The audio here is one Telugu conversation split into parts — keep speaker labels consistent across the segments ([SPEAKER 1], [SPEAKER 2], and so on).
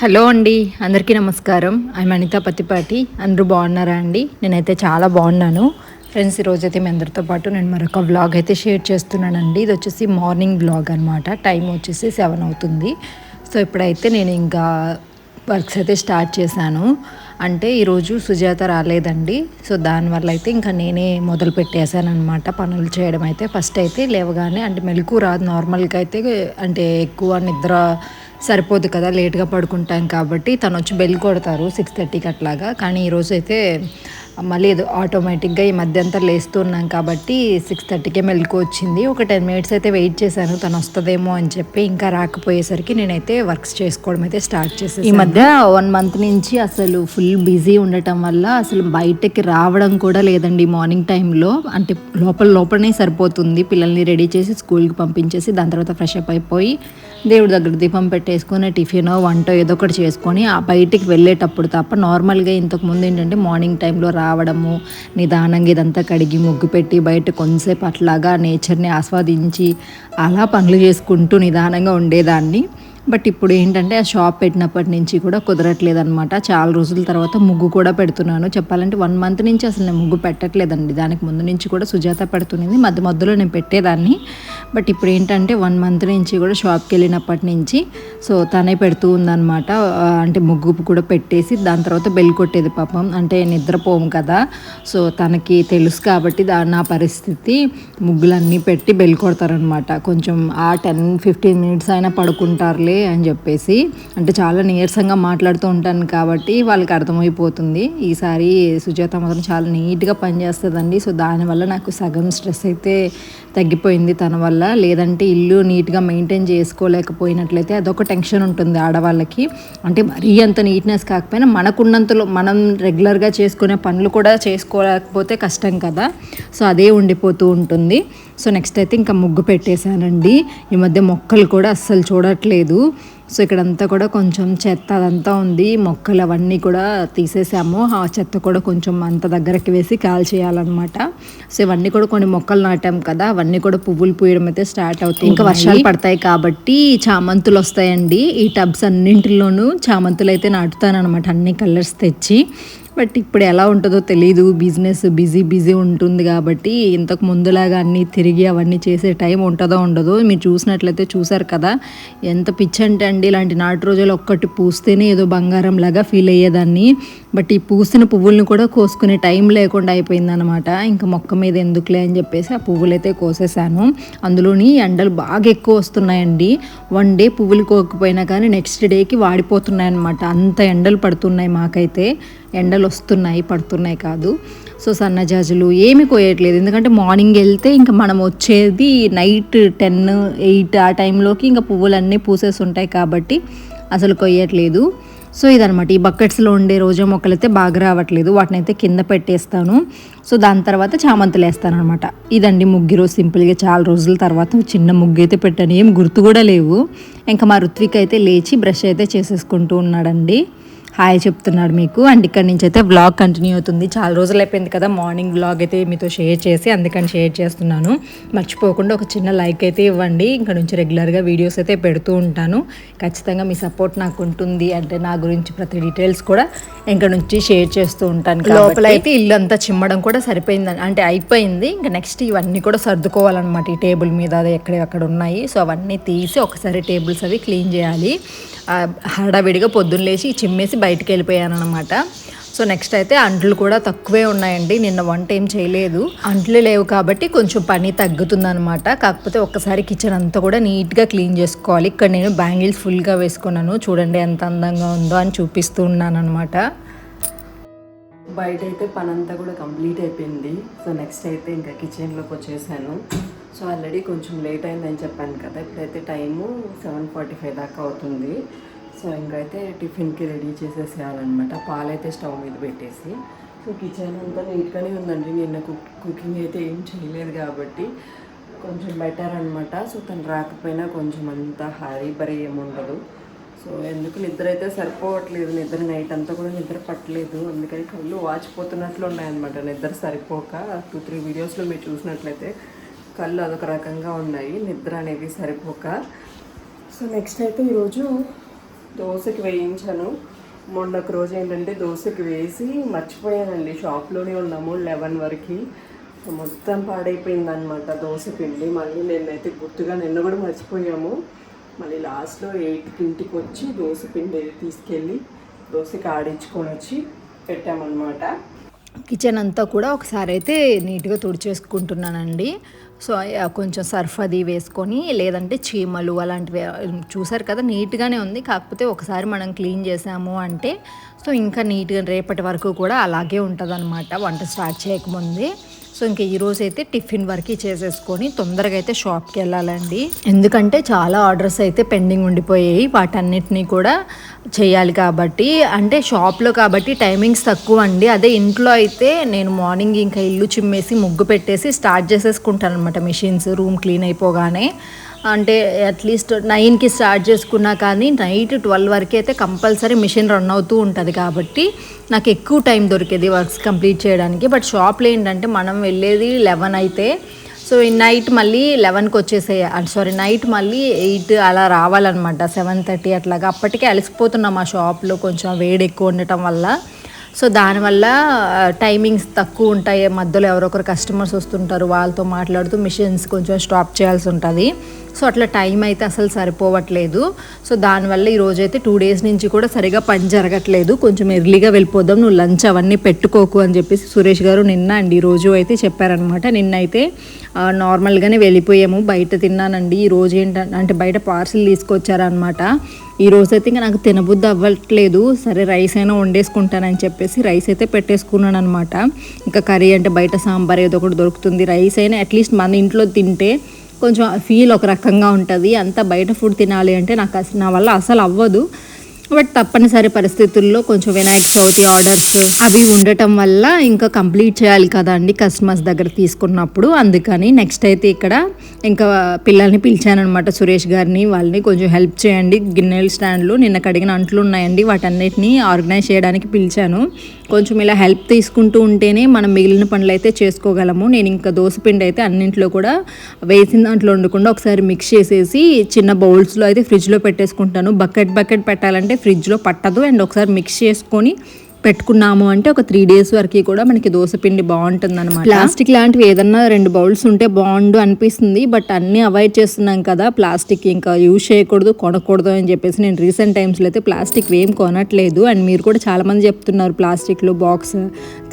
[SPEAKER 1] హలో అండి అందరికీ నమస్కారం. ఐమ్ అనిత పత్తిపాటి. అందరూ బాగున్నారా అండి? నేనైతే చాలా బాగున్నాను. ఫ్రెండ్స్ ఈరోజు అయితే మీ అందరితో పాటు నేను మరొక వ్లాగ్ అయితే షేర్ చేస్తున్నానండి. ఇది వచ్చేసి మార్నింగ్ వ్లాగ్ అనమాట టైం వచ్చేసి సెవెన్ అవుతుంది. సో ఇప్పుడైతే నేను ఇంకా వర్క్స్ అయితే స్టార్ట్ చేశాను. అంటే ఈరోజు సుజాత రాలేదండి. సో దానివల్ల అయితే ఇంకా నేనే మొదలు పెట్టేశాను అనమాట పనులు చేయడం అయితే ఫస్ట్ అయితే లేవగానే అంటే మెలకు రాదు నార్మల్గా అయితే అంటే ఎక్కువ నిద్ర సరిపోదు కదా లేట్గా పడుకుంటాం కాబట్టి తను వచ్చి బెల్ కొడతారు సిక్స్ థర్టీకి అట్లాగా. కానీ ఈరోజు అయితే మళ్ళీ ఏదో ఆటోమేటిక్గా ఈ మధ్య అంతా లేస్తున్నాం కాబట్టి సిక్స్ థర్టీకే మెలకు వచ్చింది. ఒక టెన్ మినిట్స్ అయితే వెయిట్ చేశాను తను వస్తుందేమో అని చెప్పి ఇంకా రాకపోయేసరికి నేనైతే వర్క్స్ చేసుకోవడం అయితే స్టార్ట్ చేసాను ఈ మధ్య వన్ మంత్ నుంచి అసలు ఫుల్ బిజీ ఉండటం వల్ల అసలు బయటకి రావడం కూడా లేదండి మార్నింగ్ టైంలో అంటే లోపల లోపలనే సరిపోతుంది. పిల్లల్ని రెడీ చేసి స్కూల్కి పంపించేసి దాని తర్వాత ఫ్రెష్ అప్ అయిపోయి దేవుడి దగ్గర దీపం పెట్టేసుకొని టిఫిన్ వంట ఏదో ఒకటి చేసుకొని ఆ బయటికి వెళ్ళేటప్పుడు తప్ప నార్మల్గా ఇంతకుముందు ఏంటంటే మార్నింగ్ టైంలో రావడము నిదానంగా ఇదంతా కడిగి ముగ్గు పెట్టి బయట కొంతసేపు అట్లాగా నేచర్ని ఆస్వాదించి అలా పనులు చేసుకుంటూ నిదానంగా ఉండేదాన్ని. బట్ ఇప్పుడు ఏంటంటే ఆ షాప్ పెట్టినప్పటి నుంచి కూడా కుదరట్లేదనమాట చాలా రోజుల తర్వాత ముగ్గు కూడా పెడుతున్నాను. చెప్పాలంటే వన్ మంత్ నుంచి అసలు నేను ముగ్గు పెట్టట్లేదండి. దానికి ముందు నుంచి కూడా సుజాత పెడుతుంది మధ్య మధ్యలో నేను పెట్టేదాన్ని. బట్ ఇప్పుడు ఏంటంటే వన్ మంత్ నుంచి కూడా షాప్కి వెళ్ళినప్పటి నుంచి సో తనే పెడుతూ ఉందన్నమాట. అంటే ముగ్గు కూడా పెట్టేసి దాని తర్వాత బెల్ కొట్టేది పాపం. అంటే నిద్రపోము కదా. సో తనకి తెలుసు కాబట్టి దా నా పరిస్థితి ముగ్గులన్నీ పెట్టి బెల్ కొడతారనమాట కొంచెం ఆ టెన్ ఫిఫ్టీన్ మినిట్స్ అయినా పడుకుంటారులే అని చెప్పేసి. అంటే చాలా నీరసంగా మాట్లాడుతూ ఉంటాను కాబట్టి వాళ్ళకి అర్థమైపోతుంది. ఈసారి సుజాత మాత్రం చాలా నీట్గా పనిచేస్తుందండి. సో దానివల్ల నాకు సగం స్ట్రెస్ అయితే తగ్గిపోయింది తన వల్ల. లేదంటే ఇల్లు నీట్గా మెయింటైన్ చేసుకోలేకపోయినట్లయితే అదొక టెన్షన్ ఉంటుంది ఆడవాళ్ళకి. అంటే మరీ అంత నీట్నెస్ కాకపోయినా మనకున్నంతలో మనం రెగ్యులర్గా చేసుకునే పనులు కూడా చేసుకోలేకపోతే కష్టం కదా. సో అదే ఉండిపోతూ ఉంటుంది. సో నెక్స్ట్ అయితే ఇంకా ముగ్గు పెట్టేశానండి. ఈ మధ్య మొక్కలు కూడా అస్సలు చూడట్లేదు. సో ఇక్కడంతా కూడా కొంచెం చెత్త అదంతా ఉంది. మొక్కలు అవన్నీ కూడా తీసేసాము. ఆ చెత్త కూడా కొంచెం అంత దగ్గరకి వేసి కాల్ చేయాలన్నమాట సో ఇవన్నీ కూడా కొన్ని మొక్కలు నాటాం కదా అవన్నీ కూడా పువ్వులు పూయడం అయితే స్టార్ట్ అవుతాయి ఇంకా వర్షాలు పడతాయి కాబట్టి చామంతులు వస్తాయండి. ఈ టబ్స్ అన్నింటిలోనూ చామంతులు అయితే నాటుతాను అనమాట అన్ని కలర్స్ తెచ్చి బట్ ఇప్పుడు ఎలా ఉంటుందో తెలియదు బిజినెస్ బిజీ బిజీ ఉంటుంది కాబట్టి ఇంతకు ముందులాగా అన్నీ తిరిగి అవన్నీ చేసే టైం ఉంటుందో ఉండదో మీరు చూసినట్లయితే చూసారు కదా. ఎంత పిచ్చి అంటే అండి ఇలాంటి నాటు రోజులు ఒక్కటి పూస్తేనే ఏదో బంగారం లాగా ఫీల్ అయ్యేదాన్ని. బట్ ఈ పూసిన పువ్వుల్ని కూడా కోసుకునే టైం లేకుండా అయిపోయిందనమాట ఇంకా మొక్క మీద ఎందుకులే అని చెప్పేసి ఆ పువ్వులు అయితే కోసేసాను. అందులోని ఎండలు బాగా ఎక్కువ వస్తున్నాయండి. వన్ డే పువ్వులు కోకపోయినా కానీ నెక్స్ట్ డేకి వాడిపోతున్నాయి అనమాట అంత ఎండలు పడుతున్నాయి మాకైతే. ఎండలు వస్తున్నాయి పడుతున్నాయి కాదు. సో సన్నజాజులు ఏమి కోయట్లేదు. ఎందుకంటే మార్నింగ్ వెళ్తే ఇంకా మనం వచ్చేది నైట్ టెన్ ఎయిట్ ఆ టైంలోకి ఇంకా పువ్వులన్నీ పూసేసి ఉంటాయి కాబట్టి అసలు కొయ్యట్లేదు. సో ఇదనమాట ఈ బకెట్స్లో ఉండే రోజా మొక్కలు అయితే బాగా రావట్లేదు. వాటిని అయితే కింద పెట్టేస్తాను. సో దాని తర్వాత చామంతులు వేస్తాను అనమాట ఇదండి ముగ్గు రోజు సింపుల్గా చాలా రోజుల తర్వాత చిన్న ముగ్గు అయితే పెట్టాను. ఏం గుర్తు కూడా లేవు. ఇంకా మా ఋత్విక్ అయితే లేచి బ్రష్ అయితే చేసేసుకుంటూ ఉన్నాడండి. హాయ్ చెప్తున్నాడు మీకు. అండ్ ఇక్కడ నుంచి అయితే వ్లాగ్ కంటిన్యూ అవుతుంది. చాలా రోజులు అయిపోయింది కదా మార్నింగ్ వ్లాగ్ అయితే మీతో షేర్ చేసి అందుకని షేర్ చేస్తున్నాను. మర్చిపోకుండా ఒక చిన్న లైక్ అయితే ఇవ్వండి. ఇక్కడ నుంచి రెగ్యులర్గా వీడియోస్ అయితే పెడుతూ ఉంటాను. ఖచ్చితంగా మీ సపోర్ట్ నాకు ఉంటుంది. అంటే నా గురించి ప్రతి డీటెయిల్స్ కూడా ఇక్కడ నుంచి షేర్ చేస్తూ ఉంటాను. లోపల అయితే ఇల్లు అంతా చిమ్మడం కూడా సరిపోయింది. అంటే అయిపోయింది. ఇంకా నెక్స్ట్ ఇవన్నీ కూడా సర్దుకోవాలన్నమాట ఈ టేబుల్ మీద. అది ఎక్కడెక్కడ ఉన్నాయి. సో అవన్నీ తీసి ఒకసారి టేబుల్స్ అవి క్లీన్ చేయాలి. హడావిడిగా పొద్దున్న లేచి చిమ్మేసి బయటికి వెళ్ళిపోయాను అనమాట సో నెక్స్ట్ అయితే అంట్లు కూడా తక్కువే ఉన్నాయండి. నిన్న వంట ఏం చేయలేదు. అంట్లు లేవు కాబట్టి కొంచెం పని తగ్గుతుందనమాట కాకపోతే ఒక్కసారి కిచెన్ అంతా కూడా నీట్గా క్లీన్ చేసుకోవాలి. ఇక్కడ నేను బ్యాంగిల్స్ ఫుల్గా వేసుకున్నాను. చూడండి ఎంత అందంగా ఉందో అని చూపిస్తూ ఉన్నాను అనమాట
[SPEAKER 2] బయట అయితే పని అంతా కూడా కంప్లీట్ అయిపోయింది. సో నెక్స్ట్ అయితే ఇంకా కిచెన్లోకి వచ్చేసాను. సో ఆల్రెడీ కొంచెం లేట్ అయిందని చెప్పాను కదా. ఇప్పుడైతే టైము సెవెన్ ఫార్టీ ఫైవ్ దాకా అవుతుంది. సో ఇంకైతే టిఫిన్కి రెడీ చేసేసేయాలన్నమాట. పాలైతే స్టవ్ మీద పెట్టేసి. సో కిచెన్ అంతా నీట్గానే ఉందండి. నిన్న కుక్ కుకింగ్ అయితే ఏం చేయలేదు కాబట్టి కొంచెం బెటర్ అనమాట సో తను రాకపోయినా కొంచెం అంత హరీ బరీ ఏముండదు. సో ఎందుకు నిద్ర అయితే సరిపోవట్లేదు. నిద్ర నైట్ అంతా కూడా నిద్ర పట్టలేదు. అందుకని కళ్ళు వాచిపోతున్నట్లు ఉన్నాయన్నమాట. నిద్ర సరిపోక టూ త్రీ వీడియోస్లో మీరు చూసినట్లయితే కళ్ళు అదొక రకంగా ఉన్నాయి. నిద్ర అనేది సరిపోక. సో నెక్స్ట్ అయితే ఈరోజు దోశకి వేయించాను. మొన్న ఒక రోజు ఏంటంటే దోశకి వేసి మర్చిపోయానండి. షాప్లోనే ఉన్నాము లెవెన్ వరకు. మొత్తం పాడైపోయింది అనమాట దోశ పిండి. మళ్ళీ నేనైతే గుర్తుగా నిన్న కూడా మర్చిపోయాము. మళ్ళీ లాస్ట్లో ఎయిట్కి ఇంటికి వచ్చి దోశ పిండి తీసుకెళ్ళి దోశకి ఆడించుకొని వచ్చి పెట్టామన్నమాట.
[SPEAKER 1] కిచెన్ అంతా కూడా ఒకసారి అయితే నీట్గా తుడిచేసుకుంటున్నానండి. సో కొంచెం సర్ఫ్ అది వేసుకొని లేదంటే చీమలు అలాంటివి చూసారు కదా నీట్గానే ఉంది. కాకపోతే ఒకసారి మనం క్లీన్ చేసాము అంటే సో ఇంకా నీట్గా రేపటి వరకు కూడా అలాగే ఉంటుంది వంట స్టార్ట్ చేయకముందే. సో ఇంక ఈరోజు అయితే టిఫిన్ వరకు చేసేసుకొని తొందరగా అయితే షాప్కి వెళ్ళాలండి. ఎందుకంటే చాలా ఆర్డర్స్ అయితే పెండింగ్ ఉండిపోయాయి. వాటన్నిటినీ కూడా చేయాలి కాబట్టి. అంటే షాప్లో కాబట్టి టైమింగ్స్ తక్కువ అండి. అదే ఇంట్లో అయితే నేను మార్నింగ్ ఇంకా ఇల్లు చిమ్మేసి ముగ్గు పెట్టేసి స్టార్ట్ చేసేసుకుంటాను అనమాట మిషన్స్ రూమ్ క్లీన్ అయిపోగానే. అంటే అట్లీస్ట్ నైన్కి స్టార్ట్ చేసుకున్నా కానీ నైట్ ట్వెల్వ్ వరకు అయితే కంపల్సరీ మిషన్ రన్ అవుతూ ఉంటుంది కాబట్టి నాకు ఎక్కువ టైం దొరికేది వర్క్స్ కంప్లీట్ చేయడానికి. బట్ షాప్లో ఏంటంటే మనం వెళ్ళేది లెవెన్ అయితే సో ఈ నైట్ మళ్ళీ లెవెన్కి వచ్చేసే సారీ నైట్ మళ్ళీ ఎయిట్ అలా రావాలన్నమాట సెవెన్ థర్టీ అట్లాగా. అప్పటికే అలసిపోతున్నాం ఆ షాప్లో కొంచెం వేడి ఎక్కువ ఉండటం వల్ల. సో దానివల్ల టైమింగ్స్ తక్కువ ఉంటాయి. మధ్యలో ఎవరొకరు కస్టమర్స్ వస్తుంటారు. వాళ్ళతో మాట్లాడుతూ మిషన్స్ కొంచెం స్టాప్ చేయాల్సి ఉంటుంది. సో అట్లా టైం అయితే అసలు సరిపోవట్లేదు. సో దానివల్ల ఈరోజు అయితే టూ డేస్ నుంచి కూడా సరిగా పని జరగట్లేదు. కొంచెం ఎర్లీగా వెళ్ళిపోదాం నువ్వు లంచ్ అవన్నీ పెట్టుకోకు అని చెప్పేసి సురేష్ గారు నిన్న అండి ఈ రోజు అయితే చెప్పారనమాట నిన్నైతే నార్మల్గానే వెళ్ళిపోయాము. బయట తిన్నానండి. ఈ రోజు ఏంటంటే అంటే బయట పార్సిల్ తీసుకొచ్చారనమాట ఈ రోజు అయితే ఇంకా నాకు తినబుద్ధి అవ్వట్లేదు. సరే రైస్ అయినా వండేసుకుంటానని చెప్పేసి రైస్ అయితే పెట్టేసుకున్నాను అనమాట ఇంకా కర్రీ అంటే బయట సాంబార్ ఏదో ఒకటి దొరుకుతుంది. రైస్ అయినా అట్లీస్ట్ మన ఇంట్లో తింటే కొంచెం ఫీల్ ఒక రకంగా ఉంటుంది. అంతా బయట ఫుడ్ తినాలి అంటే నాకు అసలు నా వల్ల అసలు అవ్వదు. బట్ తప్పనిసరి పరిస్థితుల్లో కొంచెం వినాయక చవితి ఆర్డర్స్ అవి ఉండటం వల్ల ఇంకా కంప్లీట్ చేయాలి కదండి కస్టమర్స్ దగ్గర తీసుకున్నప్పుడు. అందుకని నెక్స్ట్ అయితే ఇక్కడ ఇంకా పిల్లల్ని పిలిచానమాట సురేష్ గారిని వాళ్ళని కొంచెం హెల్ప్ చేయండి. గిన్నెల స్టాండ్లు నిన్న కడిగిన అంట్లు ఉన్నాయండి. వాటన్నిటిని ఆర్గనైజ్ చేయడానికి పిలిచాను. కొంచెం ఇలా హెల్ప్ తీసుకుంటూ ఉంటేనే మనం మిగిలిన పనులు అయితే చేసుకోగలము. నేను ఇంకా దోశపిండి అయితే అన్నింట్లో కూడా వేసిన దాంట్లో వండకుండా ఒకసారి మిక్స్ చేసేసి చిన్న బౌల్స్లో అయితే ఫ్రిడ్జ్లో పెట్టేసుకుంటాను. బకెట్ బకెట్ పెట్టాలంటే ఫ్రిడ్జ్లో పట్టదు. అండ్ ఒకసారి మిక్స్ చేసుకొని పెట్టుకున్నాము అంటే ఒక త్రీ డేస్ వరకు కూడా మనకి దోశపిండి బాగుంటుంది అనమాట ప్లాస్టిక్ లాంటివి ఏదన్నా రెండు బౌల్స్ ఉంటే బాగుండు అనిపిస్తుంది బట్ అన్నీ అవాయిడ్ చేస్తున్నాం కదా ప్లాస్టిక్ ఇంకా యూజ్ చేయకూడదు కొనకూడదు అని చెప్పేసి నేను రీసెంట్ టైమ్స్లో అయితే ప్లాస్టిక్ ఏం కొనట్లేదు. అండ్ మీరు కూడా చాలామంది చెప్తున్నారు ప్లాస్టిక్లో బాక్స్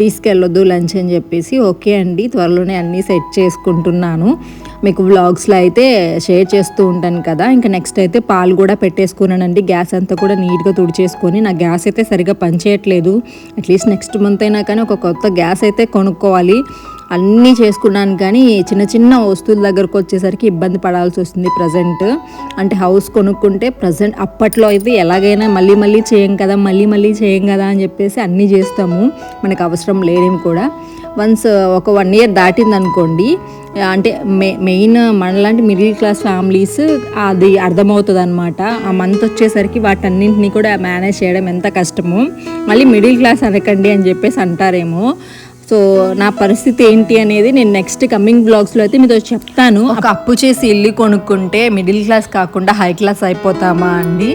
[SPEAKER 1] తీసుకెళ్ళొద్దు లంచ్ అని చెప్పేసి. ఓకే అండి త్వరలోనే అన్నీ సెట్ చేసుకుంటున్నాను. మీకు వ్లాగ్స్లో అయితే షేర్ చేస్తూ ఉంటాను కదా. ఇంకా నెక్స్ట్ అయితే పాలు కూడా పెట్టేసుకున్నానండి. గ్యాస్ అంతా కూడా నీట్గా తుడిచేసుకొని నా గ్యాస్ అయితే సరిగా పనిచేయట్లేదు. అట్లీస్ట్ నెక్స్ట్ మంత్ అయినా కానీ ఒక కొత్త గ్యాస్ అయితే కొనుక్కోవాలి. అన్నీ చేసుకున్నాను కానీ చిన్న చిన్న వస్తువుల దగ్గరకు వచ్చేసరికి ఇబ్బంది పడాల్సి వస్తుంది ప్రజెంట్ అంటే హౌస్ కొనుక్కుంటే ప్రజెంట్ అప్పట్లో అయితే ఎలాగైనా మళ్ళీ మళ్ళీ చేయం కదా మళ్ళీ మళ్ళీ చేయం కదా అని చెప్పేసి అన్నీ చేస్తాము. మనకు అవసరం లేనివి కూడా. వన్స్ ఒక వన్ ఇయర్ దాటింది అనుకోండి అంటే మె మెయిన్ మనలాంటి మిడిల్ క్లాస్ ఫ్యామిలీస్ అది అర్థమవుతుంది అనమాట ఆ మంత్ వచ్చేసరికి వాటన్నింటినీ కూడా మేనేజ్ చేయడం ఎంత కష్టమో మళ్ళీ మిడిల్ క్లాస్ అనకండి అని చెప్పేసి అంటారేమో. సో నా పరిస్థితి ఏంటి అనేది నేను నెక్స్ట్ కమింగ్ బ్లాగ్స్లో అయితే మీతో చెప్తాను. ఒక అప్పు చేసి ఇల్లు కొనుక్కుంటే మిడిల్ క్లాస్ కాకుండా హై క్లాస్ అయిపోతామా అండి?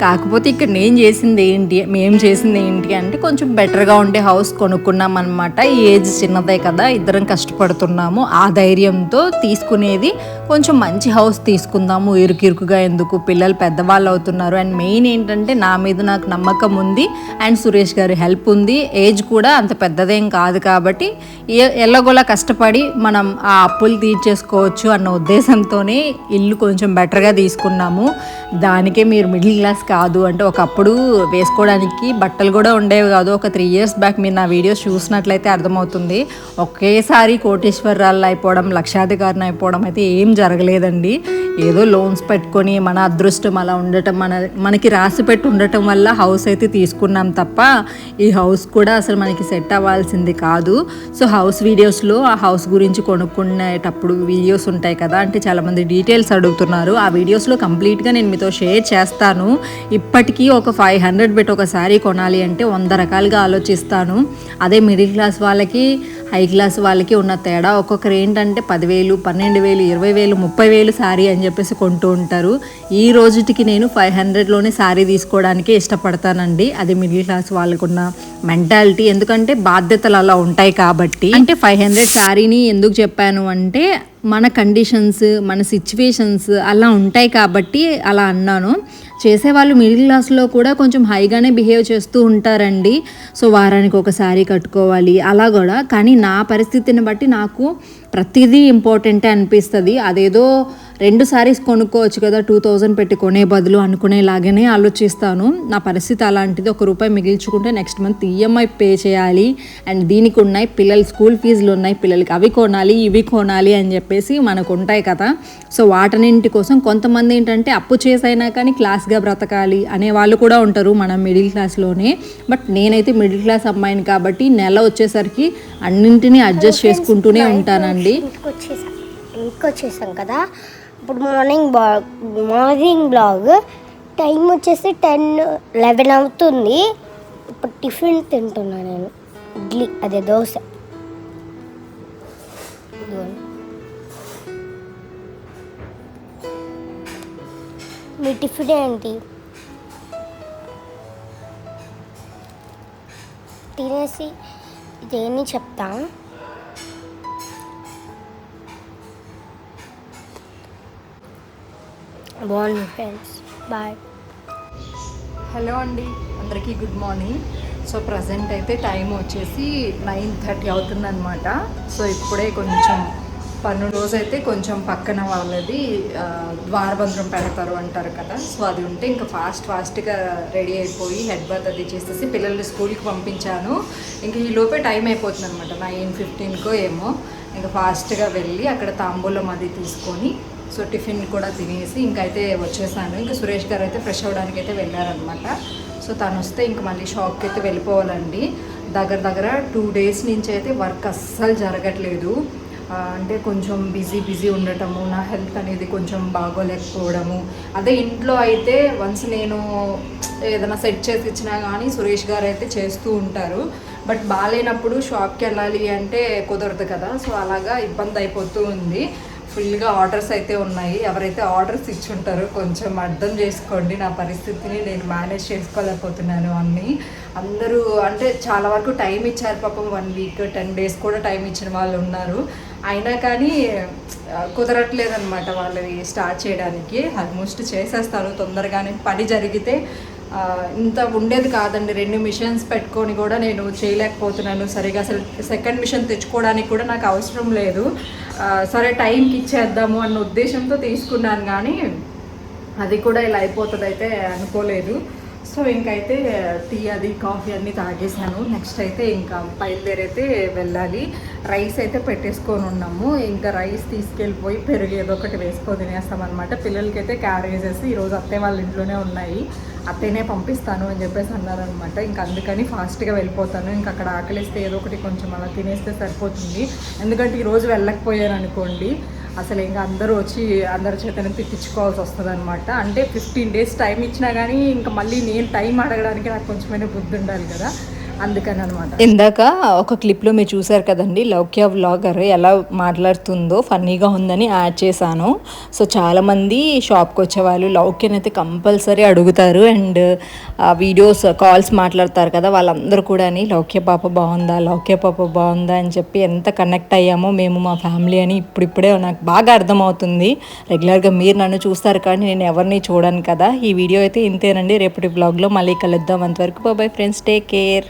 [SPEAKER 1] కాకపోతే ఇక్కడ నేను చేసింది ఏంటి మేము చేసింది ఏంటి అంటే కొంచెం బెటర్గా ఉండే హౌస్ కొనుక్కున్నాం అనమాట ఈ ఏజ్ చిన్నదే కదా ఇద్దరం కష్టపడుతున్నాము. ఆ ధైర్యంతో తీసుకునేది కొంచెం మంచి హౌస్ తీసుకుందాము ఇరుకిరుకుగా ఎందుకు? పిల్లలు పెద్దవాళ్ళు అవుతున్నారు. అండ్ మెయిన్ ఏంటంటే నా మీద నాకు నమ్మకం ఉంది. అండ్ సురేష్ గారి హెల్ప్ ఉంది. ఏజ్ కూడా అంత పెద్దదేం కాదు కాబట్టి ఏ- ఎల్లగోలా కష్టపడి మనం ఆ అప్పులు తీర్చేసుకోవచ్చు అన్న ఉద్దేశంతోనే ఇల్లు కొంచెం బెటర్గా తీసుకున్నాము. దానికే మీరు మిడిల్ క్లాస్ కాదు. అంటే ఒకప్పుడు వేసుకోవడానికి బట్టలు కూడా ఉండేవి కాదు. ఒక త్రీ ఇయర్స్ బ్యాక్ మీరు నా వీడియోస్ చూసినట్లయితే అర్థమవుతుంది. ఒకేసారి కోటేశ్వరరాళ్ళు అయిపోవడం లక్షాధికారిని అయిపోవడం అయితే ఏం జరగలేదండి. ఏదో లోన్స్ పెట్టుకొని మన అదృష్టం అలా ఉండటం మన మనకి రాసి పెట్టి ఉండటం వల్ల హౌస్ అయితే తీసుకున్నాం తప్ప ఈ హౌస్ కూడా అసలు మనకి సెట్ అవ్వాల్సింది కాదు. సో హౌస్ వీడియోస్లో ఆ హౌస్ గురించి కొనుక్కునేటప్పుడు వీడియోస్ ఉంటాయి కదా అంటే చాలామంది డీటెయిల్స్ అడుగుతున్నారు. ఆ వీడియోస్లో కంప్లీట్గా నేను మీతో షేర్ చేస్తాను. ఇప్పటికీ ఒక ఫైవ్ హండ్రెడ్ పెట్టి ఒక శారీ కొనాలి అంటే వంద రకాలుగా ఆలోచిస్తాను. అదే మిడిల్ క్లాస్ వాళ్ళకి హై క్లాస్ వాళ్ళకి ఉన్న తేడా ఒక్కొక్కరు ఏంటంటే పదివేలు పన్నెండు వేలు ఇరవై వేలు ముప్పై వేలు శారీ అని చెప్పేసి కొంటూ ఉంటారు. ఈ రోజుటికి నేను ఫైవ్ హండ్రెడ్లోనే శారీ తీసుకోవడానికి ఇష్టపడతానండి. అది మిడిల్ క్లాస్ వాళ్ళకున్న మెంటాలిటీ. ఎందుకంటే బాధ్యతలు అలా ఉంటాయి కాబట్టి. అంటే ఫైవ్ హండ్రెడ్ శారీని ఎందుకు చెప్పాను అంటే మన కండిషన్స్ మన సిచ్యువేషన్స్ అలా ఉంటాయి కాబట్టి అలా అన్నాను. చేసేవాళ్ళు మిడిల్ క్లాస్లో కూడా కొంచెం హైగానే బిహేవ్ చేస్తూ ఉంటారండి. సో వారానికి ఒక శారీ కట్టుకోవాలి అలా కూడా. కానీ నా పరిస్థితిని బట్టి నాకు ప్రతిదీ ఇంపార్టెంటే అనిపిస్తుంది. అదేదో రెండు శారీస్ కొనుక్కోవచ్చు కదా టూ థౌజండ్ పెట్టి కొనే బదులు అనుకునేలాగానే ఆలోచిస్తాను. నా పరిస్థితి అలాంటిది. ఒక రూపాయి మిగిల్చుకుంటే నెక్స్ట్ మంత్ ఈఎంఐ పే చేయాలి. అండ్ దీనికి ఉన్నాయి పిల్లల స్కూల్ ఫీజులు ఉన్నాయి. పిల్లలకి అవి కొనాలి ఇవి కొనాలి అని చెప్పేసి మనకు ఉంటాయి కదా. సో వాటన్నింటి కోసం కొంతమంది ఏంటంటే అప్పు చేసైనా కానీ క్లాస్గా బ్రతకాలి అనే వాళ్ళు కూడా ఉంటారు మన మిడిల్ క్లాస్లోనే బట్ నేనైతే మిడిల్ క్లాస్ అమ్మాయిని కాబట్టి నెల వచ్చేసరికి అన్నింటినీ అడ్జస్ట్ చేసుకుంటూనే ఉంటానండి.
[SPEAKER 3] ఇంటికి వచ్చేసాం ఇంటికి వచ్చేసాం కదా. ఇప్పుడు మార్నింగ్ బా మార్నింగ్ బ్లాగ్ టైం వచ్చేసి టెన్ లెవెన్ అవుతుంది. ఇప్పుడు టిఫిన్ తింటున్నా నేను. ఇడ్లీ అదే దోశ. మీ టిఫిన్ ఏంటి? తినేసి ఇదేమి చెప్తాను బాగుంది ఫ్రెండ్స్. బాయ్.
[SPEAKER 1] హలో అండి అందరికీ గుడ్ మార్నింగ్. సో ప్రజెంట్ అయితే టైం వచ్చేసి నైన్ థర్టీ అవుతుందన్నమాట. సో ఇప్పుడే కొంచెం పన్ను రోజు అయితే కొంచెం పక్కన వాళ్ళది ద్వారబంధ్రం పెడతారు అంటారు కదా. సో అది ఉంటే ఇంకా ఫాస్ట్ ఫాస్ట్గా రెడీ అయిపోయి హెడ్ బాత్ అది చేసేసి పిల్లల్ని స్కూల్కి పంపించాను. ఇంకా ఈ లోపే టైం అయిపోతుంది అనమాట నైన్ ఫిఫ్టీన్కో ఏమో. ఇంకా ఫాస్ట్గా వెళ్ళి అక్కడ తాంబూలం అది తీసుకొని సో టిఫిన్ కూడా తినేసి ఇంకైతే వచ్చేసాను. ఇంకా సురేష్ గారు అయితే ఫ్రెష్ అవ్వడానికి అయితే వెళ్ళారనమాట సో తను వస్తే ఇంక మళ్ళీ షాప్కి అయితే వెళ్ళిపోవాలండి. దగ్గర దగ్గర టూ డేస్ నుంచి అయితే వర్క్ అస్సలు జరగట్లేదు. అంటే కొంచెం బిజీ బిజీ ఉండటము నా హెల్త్ అనేది కొంచెం బాగోలేకపోవడము. అదే ఇంట్లో అయితే వన్స్ నేను ఏదైనా సెట్ చేసి ఇచ్చినా కానీ సురేష్ గారు అయితే చేస్తూ ఉంటారు. బట్ బాగాలేనప్పుడు షాప్కి వెళ్ళాలి అంటే కుదరదు కదా. సో అలాగా ఇబ్బంది అయిపోతూ ఉంది. ఫుల్గా ఆర్డర్స్ అయితే ఉన్నాయి. ఎవరైతే ఆర్డర్స్ ఇచ్చుంటారో కొంచెం అర్థం చేసుకోండి. నా పరిస్థితిని నేను మేనేజ్ చేసుకోలేకపోతున్నాను అన్ని. అందరూ అంటే చాలా వరకు టైం ఇచ్చారు. పాపం వన్ వీక్ టెన్ డేస్ కూడా టైం ఇచ్చిన వాళ్ళు ఉన్నారు. అయినా కానీ కుదరట్లేదనమాట వాళ్ళవి వాళ్ళని స్టార్ట్ చేయడానికి. ఆల్మోస్ట్ చేసేస్తాను తొందరగానే పని జరిగితే ఇంత ఉండేది కాదండి. రెండు మిషన్స్ పెట్టుకొని కూడా నేను చేయలేకపోతున్నాను సరిగా. అసలు సెకండ్ మిషన్ తెచ్చుకోవడానికి కూడా నాకు అవసరం లేదు. సరే టైంకి ఇచ్చేద్దాము అన్న ఉద్దేశంతో తీసుకున్నాను కానీ అది కూడా ఇలా అయిపోతుంది అయితే అనుకోలేదు. సో ఇంకైతే టీ అది కాఫీ అన్నీ తాగేసాను. నెక్స్ట్ అయితే ఇంకా బయలుదేరైతే వెళ్ళాలి. రైస్ అయితే పెట్టేసుకొని ఉన్నాము. ఇంకా రైస్ తీసుకెళ్ళిపోయి పెరుగు ఏదో ఒకటి వేసుకొని తినేస్తామన్నమాట పిల్లలకైతే క్యారేజెస్ ఈరోజు అత్తయ్య వాళ్ళ ఇంట్లోనే ఉన్నాయి. అత్తేనే పంపిస్తాను అని చెప్పేసి అన్నారనమాట ఇంకా అందుకని ఫాస్ట్గా వెళ్ళిపోతాను. ఇంకా అక్కడ ఆకలిస్తే ఏదో ఒకటి కొంచెం అలా తినేస్తే సరిపోతుంది. ఎందుకంటే ఈరోజు వెళ్ళకపోయాను అనుకోండి. అసలు ఇంకా అందరూ వచ్చి అందరి చేతనే తిట్టించుకోవాల్సి వస్తుంది అనమాట అంటే ఫిఫ్టీన్ డేస్ టైం ఇచ్చినా కానీ ఇంకా మళ్ళీ నేను టైం అడగడానికి నాకు కొంచెమైనా బుద్ధి ఉండాలి కదా. అందుకని అనమాట ఇందాక ఒక క్లిప్లో మీరు చూసారు కదండి లౌక్య వ్లాగర్ ఎలా మాట్లాడుతుందో ఫన్నీగా ఉందని యాడ్ చేశాను. సో చాలామంది షాప్కి వచ్చేవాళ్ళు లౌక్యని అయితే కంపల్సరీ అడుగుతారు అండ్ వీడియోస్ కాల్స్ మాట్లాడతారు కదా వాళ్ళందరూ కూడా లౌక్య పాప బాగుందా లౌక్య పాప బాగుందా అని చెప్పి ఎంత కనెక్ట్ అయ్యామో మేము మా ఫ్యామిలీ అని ఇప్పుడిప్పుడే నాకు బాగా అర్థమవుతుంది. రెగ్యులర్గా మీరు నన్ను చూస్తారు కానీ నేను ఎవరిని చూడను కదా. ఈ వీడియో అయితే ఇంతేనండి. రేపటి బ్లాగ్లో మళ్ళీ కలుద్దాం. అంతవరకు బాబాయ్ ఫ్రెండ్స్. Take care.